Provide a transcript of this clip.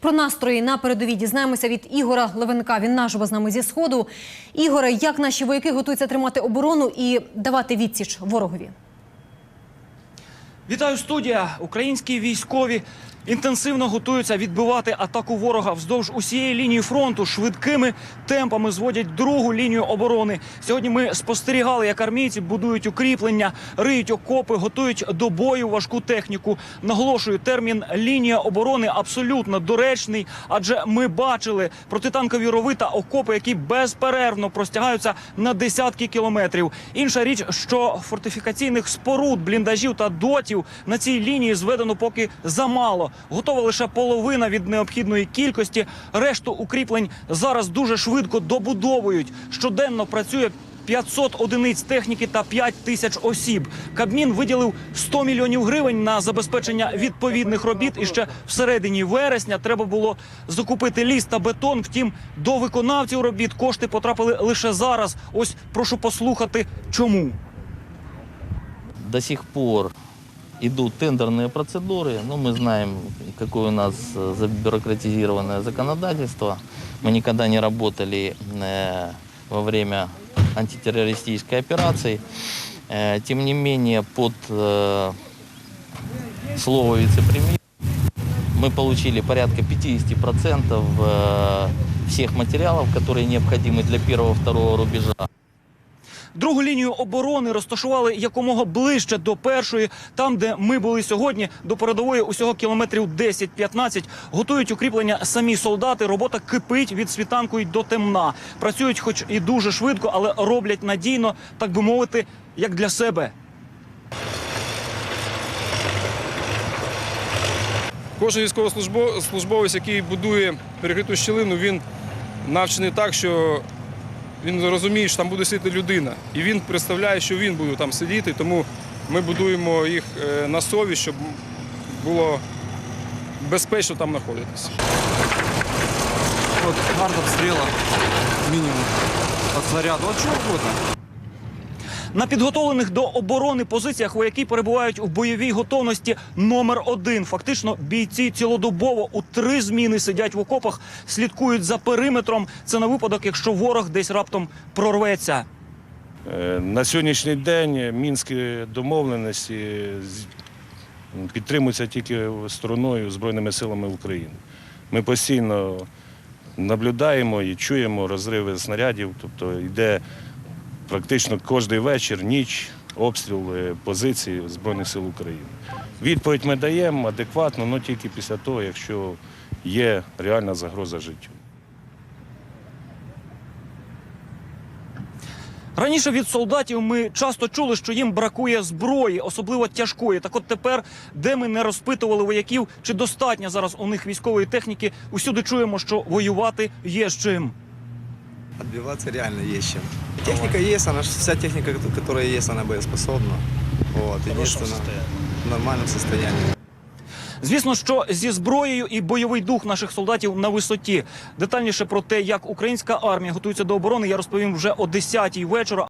Про настрої на передовій дізнаємося від Ігора Левенка. Він наживо з нами зі сходу. Ігоре, як наші вояки готуються тримати оборону і давати відсіч ворогові? Вітаю студія! Українські військові інтенсивно готуються відбивати атаку ворога вздовж усієї лінії фронту. Швидкими темпами зводять другу лінію оборони. Сьогодні ми спостерігали, як армійці будують укріплення, риють окопи, готують до бою важку техніку. Наголошую, термін лінія оборони абсолютно доречний, адже ми бачили протитанкові рови та окопи, які безперервно простягаються на десятки кілометрів. Інша річ, що фортифікаційних споруд, бліндажів та дотів на цій лінії зведено поки замало. Готова лише половина від необхідної кількості. Решту укріплень зараз дуже швидко добудовують. Щоденно працює 500 одиниць техніки та 5 тисяч осіб. Кабмін виділив 100 мільйонів гривень на забезпечення відповідних робіт. І ще в середині вересня треба було закупити ліс та бетон. Втім, до виконавців робіт кошти потрапили лише зараз. Ось прошу послухати, чому. До сих пор идут тендерные процедуры, но мы знаем, какое у нас э, забюрократизированное законодательство. Мы никогда не работали э, во время антитеррористической операции. Э, Тем не менее, под слово вице-премьера мы получили порядка 50% э, всех материалов, которые необходимы для первого-второго рубежа. Другу лінію оборони розташували якомога ближче до першої, там, де ми були сьогодні, до передової усього кілометрів 10-15. Готують укріплення самі солдати. Робота кипить від світанку й до темна. Працюють, хоч і дуже швидко, але роблять надійно, так би мовити, як для себе. Кожен військовослужбовець, який будує перекриту щілину, він навчений так, що він розуміє, що там буде сидіти людина. І він представляє, що він буде там сидіти, тому ми будуємо їх е, на совість, щоб було безпечно там знаходитися. От гарна обстріла мінімум от снаряду, от чого угодно. На підготовлених до оборони позиціях вояки перебувають у бойовій готовності номер один. Фактично, бійці цілодобово у три зміни сидять в окопах, слідкують за периметром. Це на випадок, якщо ворог десь раптом прорветься. Е, На сьогоднішній день мінські домовленості підтримуються тільки стороною Збройними силами України. Ми постійно наблюдаємо і чуємо розриви снарядів, тобто йде практично кожен вечір, ніч, обстріл е, позицій Збройних сил України. Відповідь ми даємо адекватно, але тільки після того, якщо є реальна загроза життю. Раніше від солдатів ми часто чули, що їм бракує зброї, особливо тяжкої. Так от тепер, де ми не розпитували вояків, чи достатньо зараз у них військової техніки, усюди чуємо, що воювати є з чим. Отбиваться реально есть чем. Техника есть, она вся техника, ко- которая есть, она боеспособна. Вот, единственное, в нормальном состоянии. Звісно, що зі зброєю і бойовий дух наших солдатів на висоті. Детальніше про те, як українська армія готується до оборони, я розповім вже о 10-й вечора.